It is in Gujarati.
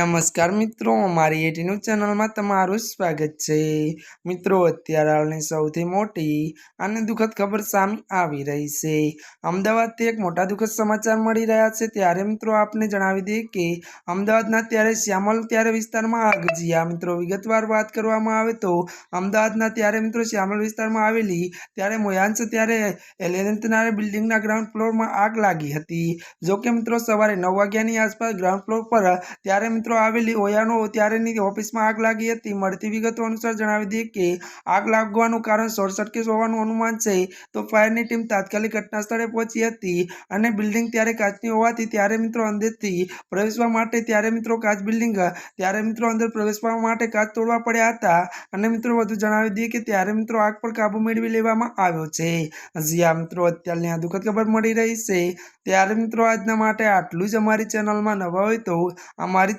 નમસ્કાર મિત્રો, અમારી એટી ન્યૂઝ ચેનલમાં તમારું સ્વાગત છે. મિત્રો, અત્યારે હાલની સૌથી મોટી અને દુઃખદ ખબર સામે આવી રહી છે. અમદાવાદથી એક મોટા દુઃખદ સમાચાર મળી રહ્યા છે. ત્યારે મિત્રો, આપને જણાવી દઈએ કે અમદાવાદના ત્યારે શ્યામલ, ત્યારે વિસ્તારમાં આગ. જ્યાં મિત્રો, વિગતવાર વાત કરવામાં આવે તો અમદાવાદના ત્યારે મિત્રો શ્યામલ વિસ્તારમાં આવેલી ત્યારે મોયાંશ ત્યારે એલિયન્સના બિલ્ડિંગના ગ્રાઉન્ડ ફ્લોરમાં આગ લાગી હતી. જોકે મિત્રો, સવારે નવ વાગ્યાની આસપાસ ગ્રાઉન્ડ ફ્લોર પર ત્યારે મિત્રો આવેલી ઓયાનો ત્યારેની ઓફિસમાં આગ લાગી હતી. મળતી વિગતો અનુસાર જણાવી દઈએ કે આગ લાગવાનું કારણ શોર્ટ સર્કિટ હોવાનું અનુમાન છે. તો ફાયરની ટીમ તાત્કાલિક ઘટના સ્થળે પહોંચી હતી અને બિલ્ડિંગ ત્યારે કાચની હોવાથી ત્યારે મિત્રો અંદરથી પ્રવેશવા માટે ત્યારે મિત્રો કાચ બિલ્ડિંગ, ત્યારે મિત્રો અંદર પ્રવેશવા માટે કાચ તોડવા પડ્યા હતા. અને મિત્રો વધુ જણાવી દઈએ કે ત્યારે મિત્રો આગ પર કાબુ મેળવી લેવામાં આવ્યો છે. જ્યાં મિત્રો, અત્યારની આ દુઃખદ ખબર મળી રહી છે. ત્યારે મિત્રો આજના માટે આટલું જ અમારી ચેનલમાં નવા હોય તો અમારી